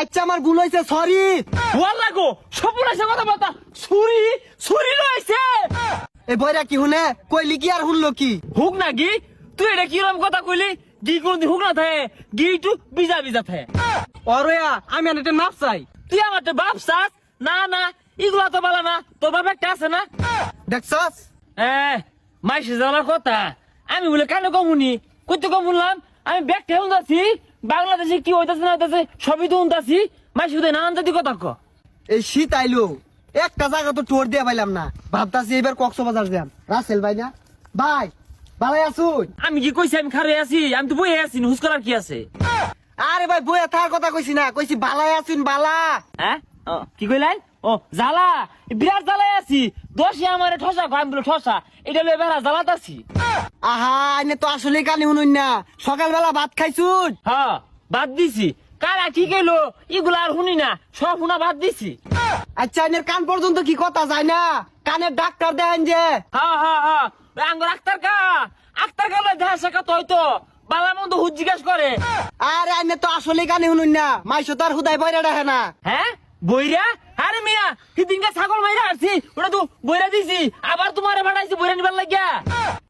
আচ্ছা আমার ভুল হয়েছে সরি ওয়াল্লা গো সপুরাইছে কথা বলতা। ছুরি ছুরি রয়েছে। এ বইরা কি শুনে? কইলি কি আর শুনলো কি? হুক না গি তুই এটা কিরম কথা কইলি? গি কোনদিন হুক না থাকে গি একটু বিজা বিজা থাকে। অরয়া আমি আনতে মাপ চাই। তুই আমার তো বাপ চাস? না না এগুলা তো বলা না। তোর বাপ একটা আছে না? দেখছস? এ মাইসে জানার কথা। আমি বলে কেন কমুনি? কইতে কম শুনলাম আমি ব্যাগ ঠেউন যাচ্ছি। বাংলাদেশে কি হইতাছে না হইতাছে সবই তো শুনতাছি। মাইসে উদয় নানান জাতি কথা ক এই শীত আইলো একটা জায়গা তো টোর দিয়ে পাইলাম না। ভাবতাছি এবার কক্সবাজার যাম। রাসেল ভাই না? ভাই ভালাই আসুন। আমি কি কইছি আমি খারে আছি আমি তো বইয়ে আছি হুস করার কি আছে? আরে ভাই বইয়া থাকার কথা কইছি না কইছি বালাই আসুন বালা। হ্যাঁ? ও, কি কইলেন ও জ্বালা বিরাট জ্বালায় আছি। দোষী আমারে ঠসা কয় আমি বলে ঠসা। এটা লয়ে বেড়া জ্বালাত আছি আহা এনে তো আসলে কানি শুনুন না। সকালবেলা ভাত খাইছুন হ্যাঁ বাদ দিছি। কারা কি এগুলা আর শুনি না। সব শোনা বাদ দিছি। আচ্ছা এনের কান পর্যন্ত কি কথা যায় না? কানের ডাক্তার দেন যে। হ্যাঁ হ্যাঁ হ্যাঁ ওই আঙ্গুর আক্তার কা আক্তার কা লয় দেখা শেখা তো হয়তো জিজ্ঞাস করে। আরে এনে তো আসলে কানি শুনুন না। মাইশো তো আর হুদাই বইরা দেখে না। হ্যাঁ বইরা? আরে মিয়া সেদিনকে ছাগল মাইরা আসছি ওটা তো বইরা দিছি। আবার তোমারে ভাড়াইছি বইরা নিবার লাগিয়া।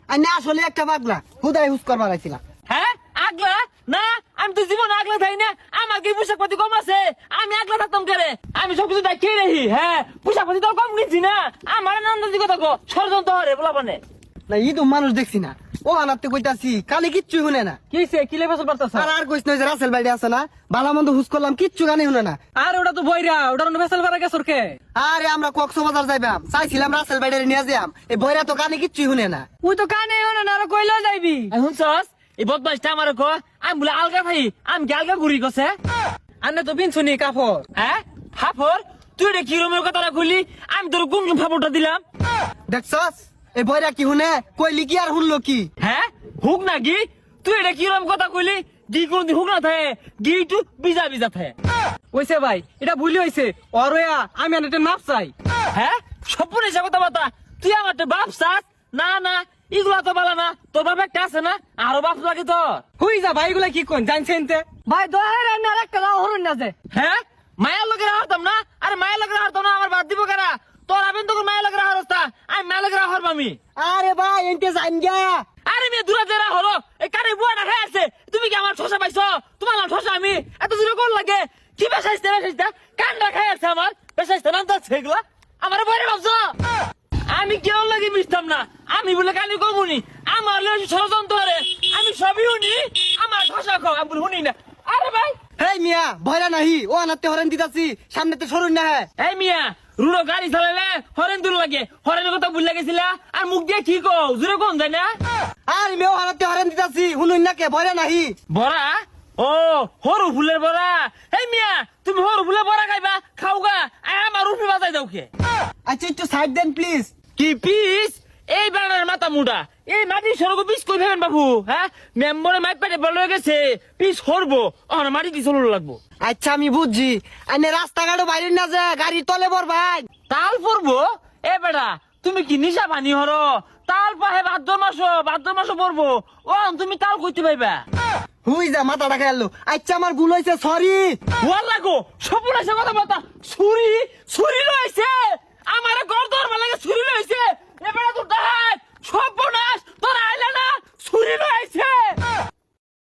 আইনে আসলে একটা পাগলা হুদাই হুস করবার আইছিলাম হ্যাঁ? আগলা? না, আমি তো জীবন আগলা থাই না। আমার কি পোশাক পাতি কম আছে। আমি আগলা থাকতাম করে? আমি সব কিছু দেখিয়ে রেহি হ্যাঁ? পোশাক পাতি তো কম কিনছি না। আমার নন্দি কথা কো ষড়যন্ত্র হরে বলা মানে না ই তো মানুষ দেখছি না। ও আনাতে কইতাছি কালি কিচ্ছু শুনে না। কি সে কি পারতাছ আর আর যে রাসেল বাইরে আছে না ভালো মন্দ হুস করলাম কিচ্ছু গানি শুনে না। আর ওটা তো বইরা ওটার অন্য ফেসাল পারা গেছর কে আরে আমরা কক্সবাজার যাইবাম চাইছিলাম রাসেল বাইরে নিয়ে যাম এই বইরা তো কানে কিচ্ছু শুনে না। তো কানে ওনা না আর কইলো যাইবি। এখন সস এই বদমাইশটা আমার কো আমি বলে আলগা ভাই আমি কি আলগা ঘুরি গছে? আন্নে তো বিনছুনি কাপড়। হ্যাঁ? ফাফর তুই এটা কি রুমের কথাটা খুলি আমি তোর কোন কোন ফাফরটা দিলাম। দেখছস? এই বইরা কি শুনে? কইলি কি আর শুনলো কি? হ্যাঁ হুক না গি? তুই এটা কি রকম কথা কইলি? গি কোনদিন হুক না থাকে গি একটু বিজা বিজা থাকে। ওইছে ভাই এটা ভুলি হইছে অরয়া আমি আনতে মাপ চাই। হ্যাঁ কথা বাতা তুই আমার তো বাপ চাস? না না এগুলা তো বলা না। তোর বাপ একটা আছে না? আরও বাপ লাগে তো। হুই যা ভাই এগুলা কি কোন জানছেন তে ভাই দহের আর একটা দাও হরুন না যে। হ্যাঁ মায়ের লোকের হারতাম না? আরে মায়ের লোকের হারতাম না আমার বাদ দিব কারা তোর আবেন তোকে মায়ের লোকের হারস্তা হারব আমি? আরে ভাই এনতে গা আরে মেয়ে দূরে জেরা হলো এই কারে আছে? তুমি কি আমার পাইছো? তোমার নাম আমি? এত কোন লাগে? কি কান্ডা খাই আছে আমার? বেসাইতে নাম তো সেগুলা আমার বইরে ভাবছ? আমি কেউ লাগে মিশতাম না। আমি বলে কানি কমুনি। আমার লয়ে ষড়যন্ত্র করে আমি সবই শুনি। আমার ঠসা খাও আমি বলে শুনি না। আরে ভাই! হেই মিয়া ভয়রা নাহি। ও আনাতে হরেন দিতাছি। সামনে তো সরুন না হ্যাঁ এই মিয়া রুড়ো গাড়ি চালালে হরেন দূর লাগে। হরেনের কথা ভুল লাগেছিলা? আর মুখ দিয়ে কি কও? জোরে কোন যায় না? আর মেও হারাতে হরেন দিতাছি শুনুন না কে ভরে নাহি। বড়া ও হরু ফুলের বড়া এই মিয়া তুমি হরু ফুলের বড়া খাইবা খাওগা। আমার রুফি বাজাই দাও কে। আচ্ছা একটু সাইড দেন প্লিজ কি পিস? এই বেড়ার মাথা মুডা। এই মাটি সরগ পিস কই ফেলেন বাবু হ্যাঁ? মেম্বরে মাইক পেটে বলে গেছে পিস করব আর মাটি কি চলো লাগবো? আচ্ছা আমি বুঝছি। আইনে রাস্তাঘাটও বাইরে না যে গাড়ির তলে বর ভাই। তাল পড়ব এ বেড়া তুমি কি নিশা পানি হর? তাল পাহে ভাদ্র মাস ভাদ্র মাস পড়ব ও তুমি তাল কইতে পাইবা? হুই যা মাথা মাথাটা খেয়ালো আচ্ছা আমার ভুল হয়েছে সরি ওয়াল্লা গো সপুর আছে কথা বলতা। ছুরি ছুরি রয়েছে। আমার ঘর